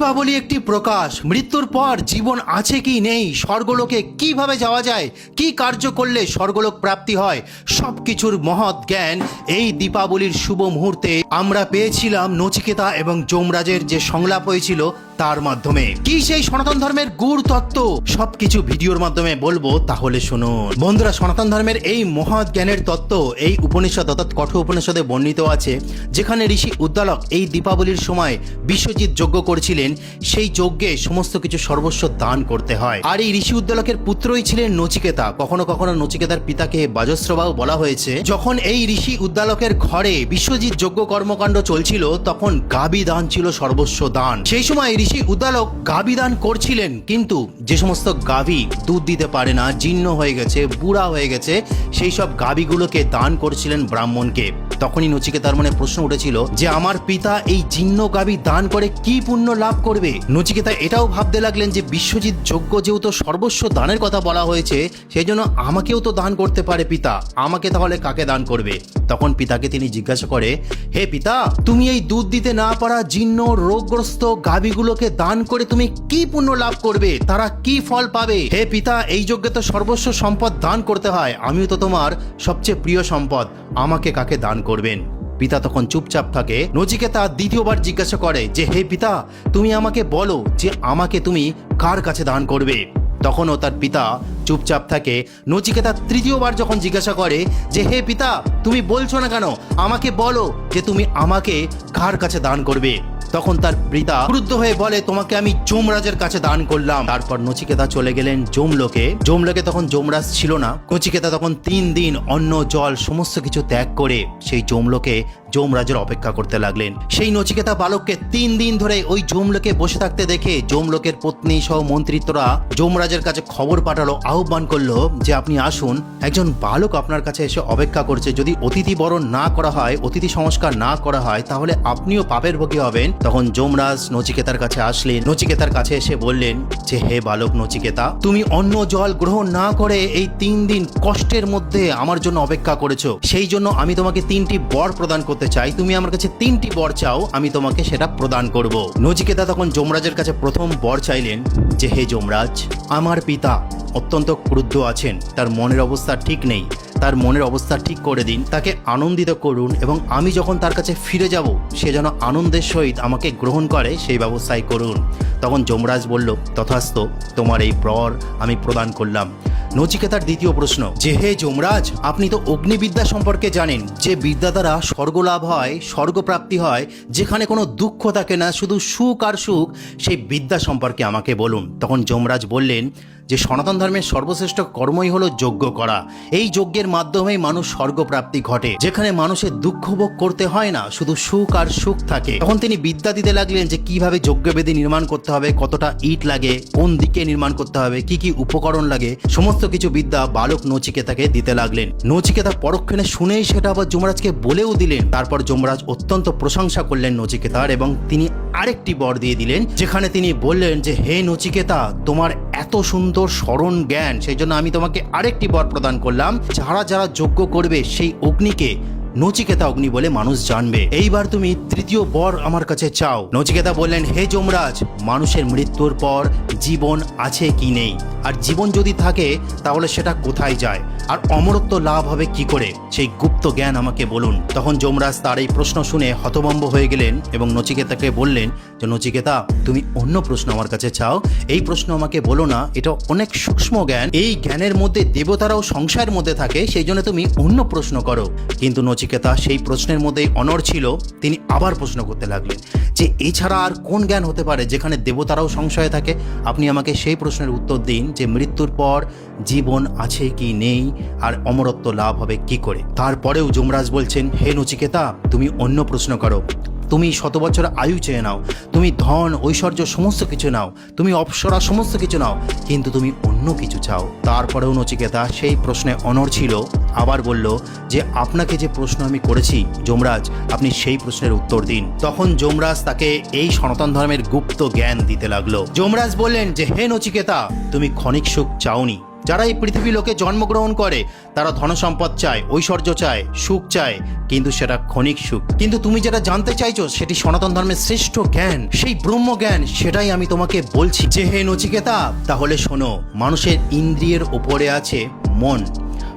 দীপাবলি একটি প্রকাশ। মৃত্যুর পর জীবন আছে কি নেই? স্বর্গলোকে কীভাবে যাওয়া যায়? কি কার্য করলে স্বর্গলোক প্রাপ্তি হয়? সবকিছুর মহৎ জ্ঞান এই দীপাবলির শুভ মুহূর্তে আমরা পেয়েছিলাম নচিকেতা এবং যমরাজের যে সংলাপ হয়েছিল তার মাধ্যমে। কি সেই সনাতন ধর্মের গুড় তত্ত্ব? সবকিছু ভিডিওর মাধ্যমে বলব, তাহলে শুনুন। বন্ধুরা, সনাতন ধর্মের এই মহৎ জ্ঞানের তত্ত্ব এই উপনিষদ অর্থাৎ কঠোর উপনিষদে বর্ণিত আছে, যেখানে ঋষি উদ্দালক এই দীপাবলির সময় বিশ্বজিৎ যজ্ঞ করছিলেন। সেই যজ্ঞে সমস্ত কিছু সর্বস্ব দান করতে হয়। আর এই ঋষি উদ্দালকের পুত্রই ছিলেন নচিকেতা। কখনো কখনো নচিকেতার পিতাকে বাজস্রবাও বলা হয়েছে। যখন এই ঋষি উদ্দালকের ঘরে বিশ্বজিৎ যজ্ঞ কর্মকাণ্ড চলছিল, তখন গাবি দান ছিল সর্বস্ব দান। সেই সময় ঋষি উদ্দালক গাবি দান করছিলেন, কিন্তু যে সমস্ত গাভী দুধ দিতে পারে না, জীর্ণ হয়ে গেছে, বুড়া হয়ে গেছে, সেই সব গাভীগুলোকে দান করছিলেন ব্রাহ্মণকে। তখনই নচিকেতার মনে প্রশ্ন উঠেছিল যে আমার পিতা এই জীর্ণ গাবি দান করে কি পুণ্য লাভ করবে? নচিকেতা এটাও ভাবতে লাগলেন যে বিশ্বজিৎ যোগ্য যেহেতু সর্বস্ব দানের কথা বলা হয়েছে সেই জন্য আমাকেও তো দান করতে পারে পিতা। আমাকে তাহলে কাকে দান করবে? তখন পিতাকে তিনি জিজ্ঞাসা করে, হে পিতা, তুমি এই দুধ দিতে না পারা জীর্ণ, রোগগ্রস্ত গাভীগুলোকে দান করে তুমি কি পুণ্য লাভ করবে? তারা কি ফল পাবে? হে পিতা, এই যজ্ঞে তো সর্বস্ব সম্পদ দান করতে হয়। আমিও তো তোমার সবচেয়ে প্রিয় সম্পদ। আমাকে কাকে দান করবেন? পিতা তখন চুপচাপ থাকে। নচিকেতা দ্বিতীয়বার জিজ্ঞাসা করে যে, হে পিতা, তুমি আমাকে বলো যে, আমাকে তুমি কার কাছে দান করবে? তখনও তার পিতা চুপচাপ থাকে। নচিকেতা তৃতীয়বার যখন জিজ্ঞাসা করে যে, হে পিতা, তুমি বলছো না কেন? আমাকে বলো যে, তুমি আমাকে কার কাছে দান করবে? তখন তার পিতা ক্রুদ্ধ হয়ে বলে, তোমাকে আমি যমরাজের কাছে দান করলাম। তারপর নচিকেতা চলে গেলেন যমলোকে। যমলোকে তখন যমরাজ ছিল না। নচিকেতা তখন তিন দিন অন্ন, জল, সমস্ত কিছু ত্যাগ করে সেই যমলোকে যমরাজের অপেক্ষা করতে লাগলেন। সেই নচিকেতা বালককে তিন দিন ধরে ওই যমলোকে বসে থাকতে দেখে যমলোকের পত্নী সহ মন্ত্রিত্বরা যমরাজের কাছে খবর পাঠালো, আহ্বান করল যে, আপনি আসুন। একজন বালক আপনার কাছে এসে অপেক্ষা করছে। যদি অতিথি বরণ না করা হয়, অতিথি সংস্কার না করা হয়, তাহলে আপনিও পাপের ভোগী হবেন। তখন যমরাজ নচিকেতার কাছে আসলেন। নচিকেতার কাছে এসে বললেন যে, হে বালক নচিকেতা, তুমি অন্য জল গ্রহণ না করে এই তিন দিন কষ্টের মধ্যে আমার জন্য অপেক্ষা করেছ। সেই জন্য আমি তোমাকে তিনটি বর প্রদান করতে চাই। তুমি আমার কাছে তিনটি বর চাও, আমি তোমাকে সেটা প্রদান করব। নচিকেতা তখন যমরাজের কাছে প্রথম বর চাইলেন যে, হে যমরাজ, আমার পিতা অত্যন্ত ক্রুদ্ধ আছেন। তার মনের অবস্থা ঠিক নেই। তার মনের অবস্থা ঠিক করে দিন, তাকে আনন্দিত করুন এবং আমি যখন তার কাছে ফিরে যাব, সে যেন আনন্দের সহিত আমাকে গ্রহণ করে, সেই ব্যবস্থাই করুন। তখন যমরাজ বলল তথাস্ত তোমার এই প্রর আমি প্রদান করলাম। নচিকেতার দ্বিতীয় প্রশ্ন, যে হে যমরাজ, আপনি তো অগ্নিবিদ্যা সম্পর্কে জানেন, যে বিদ্যা দ্বারা স্বর্গলাভ হয়, স্বর্গপ্রাপ্তি হয়, যেখানে কোনো দুঃখ থাকে না, শুধু সুখ আর সুখ, সেই বিদ্যা সম্পর্কে আমাকে বলুন। তখন যমরাজ বললেন যে সনাতন ধর্মের সর্বশ্রেষ্ঠ কর্মই হলো যজ্ঞ করা। এই যজ্ঞের মাধ্যমেই মানুষ স্বর্গপ্রাপ্তি ঘটে। যেখানে মানুষের দুঃখ ভোগ করতে হয় না, শুধু সুখ আর সুখ থাকে। তখন তিনি বিদ্যা দিতে লাগলেন যে কীভাবে যজ্ঞবেদী নির্মাণ করতে হবে, কতটা ইট লাগে, কোন দিকে নির্মাণ করতে হবে, কি কি উপকরণ লাগে, সমস্ত কিছু বিদ্যা বালক নচিকেতাকে দিতে লাগলেন। নচিকেতা পরক্ষণে শুনেই সেটা আবার যমরাজকে বলেও দিলেন। তারপর যমরাজ অত্যন্ত প্রশংসা করলেন নচিকেতার এবং তিনি আরেকটি বর দিয়ে দিলেন, যেখানে তিনি বললেন যে, হে নচিকেতা, তোমার এত সুন্দর স্মরণ জ্ঞান, সেই জন্য আমি তোমাকে আরেকটি বর প্রদান করলাম। যারা যারা যোগ্য করবে সেই অগ্নিকে নচিকেতা অগ্নি বলে মানুষ জানবে। এইবার তুমি তৃতীয় বর আমার কাছে চাও। নচিকেতা বললেন, হে যমরাজ, মানুষের মৃত্যুর পর জীবন আছে কি নেই? আর জীবন যদি থাকে, তাহলে সেটা কোথায় যায়? আর অমরত্ব লাভ হবে কি করে? সেই গুপ্ত জ্ঞান আমাকে বলুন। তখন যমরাজ তার এই প্রশ্ন শুনে হতভম্ব হয়ে গেলেন এবং নচিকেতাকে বললেন যে, নচিকেতা, তুমি অন্য প্রশ্ন আমার কাছে চাও। এই প্রশ্ন আমাকে বলো না, এটা অনেক সূক্ষ্ম জ্ঞান। এই জ্ঞানের মধ্যে দেবতারাও সংসারের মধ্যে থাকে, সেই জন্য তুমি অন্য প্রশ্ন করো। কিন্তু নচিকেতা সেই প্রশ্নের মধ্যেই অনর ছিল। তিনি আবার প্রশ্ন করতে লাগলেন যে, এছাড়া আর কোন জ্ঞান হতে পারে যেখানে দেবতারাও সংশয়ে থাকে? আপনি আমাকে সেই প্রশ্নের উত্তর দিন যে, মৃত্যুর পর জীবন আছে কি নেই আর অমরত্ব লাভ হবে কি করে? তারপরেও যমরাজ বলছেন, হে নচিকেতা, তুমি অন্য প্রশ্ন করো। তুমি শত বছর আয়ু চেয়ে নাও। তুমি ধন, ঐশ্বর্য সমস্ত কিছু নাও। তুমি অপসরা সমস্ত কিছু নাও। কিন্তু তুমি অন্য কিছু চাও। তারপরেও নচিকেতা সেই প্রশ্নে অনর ছিল। আবার বলল, যে আপনাকে যে প্রশ্ন আমি করেছি, যমরাজ, আপনি সেই প্রশ্নের উত্তর দিন। তখন যমরাজ তাকে এই সনাতন ধর্মের গুপ্ত জ্ঞান দিতে লাগল। যমরাজ বললেন যে, হে নচিকেতা, তুমি ক্ষণিক সুখ চাওনি। যারা এই পৃথিবী লোকে জন্মগ্রহণ করে, তারা ধনসম্পদ চায়, ঐশ্বর্য চায়, সুখ চায়, কিন্তু সেটা ক্ষণিক সুখ। কিন্তু তুমি যেটা জানতে চাইছো, সেটি সনাতন ধর্মের শ্রেষ্ঠ জ্ঞান। সেই ব্রহ্ম জ্ঞান সেটাই আমি তোমাকে বলছি। যে হে নচিকেতা, তাহলে শোনো, মানুষের ইন্দ্রিয়ের ওপরে আছে মন।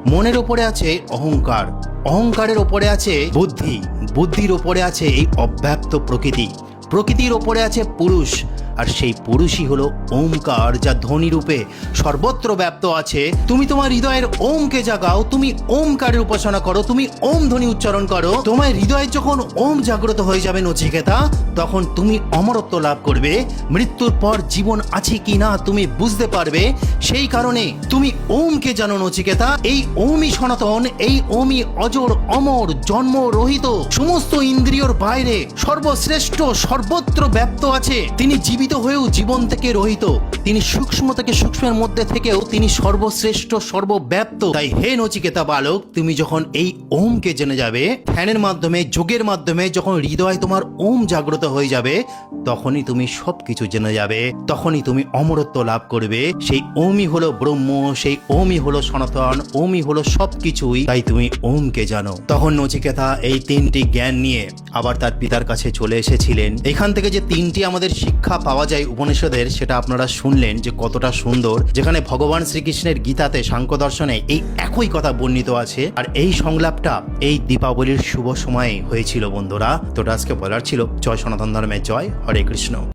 মনের ওপরে আছে অহংকার। অহংকারের ওপরে আছে বুদ্ধি। বুদ্ধির ওপরে আছে এই অব্যক্ত প্রকৃতি। প্রকৃতির ওপরে আছে পুরুষ। আর সেই পুরুষই হলো ওমকার, যা ধ্বনি রূপে সর্বত্র ব্যাপ্ত আছে। তুমি তোমার হৃদয়ের ওমকে জাগাও, তুমি ওমকারের উপাসনা করো, তুমি ওম ধ্বনি উচ্চারণ করো। তোমার হৃদয়ে যখন ওম জাগ্রত হয়ে যাবে নচিকেতা, তখন তুমি অমরত্ব লাভ করবে। মৃত্যুর পর জীবন আছে কি না তুমি বুঝতে পারবে। সেই কারণে তুমি ওমকে জানো নচিকেতা, এই ওমই সনাতন, এই ওমই অজর, অমর, জন্ম রহিত, সমস্ত ইন্দ্রিয়র বাইরে সর্বশ্রেষ্ঠ, সর্বত্র ব্যাপ্ত আছে। তিনি জীবিত হয়েও জীবন থেকে রহিত। তিনি সূক্ষ্ম থেকে সূক্ষ্মের মধ্যে থেকেও তিনি সর্বশ্রেষ্ঠ, সর্বব্যাপ্ত। তাই হে নচিকেতা বালক, তুমি যখন এই ওমকে জেনে যাবে, ধ্যানের মাধ্যমে, যোগের মাধ্যমে যখন হৃদয় তোমার ওম জাগ্রত হয়ে যাবে, তখনই তুমি সবকিছু জেনে যাবে। তখনই তুমি অমরত্ব লাভ করবে। সেই ওমই হলো ব্রহ্ম, সেই ওমই হলো সনাতন, ওমই হলো সবকিছুই। তাই তুমি ওমকে জানো। তখন নচিকেতা এই তিনটি জ্ঞান নিয়ে আবার তার পিতার কাছে চলে এসেছিলেন। এখান থেকে যে তিনটি আমাদের শিক্ষা পাওয়া যায় উপনিষদের, সেটা আপনারা শুনলেন যে কতটা সুন্দর। যেখানে ভগবান শ্রীকৃষ্ণের গীতাতে সাংখ্য দর্শনে এই একই কথা বর্ণিত আছে। আর এই সংলাপটা এই দীপাবলির শুভ সময়ে হয়েছিল বন্ধুরা। তোটা আজকে বলার ছিল, জয় সনাতন ধর্মের জয়, হরে কৃষ্ণ।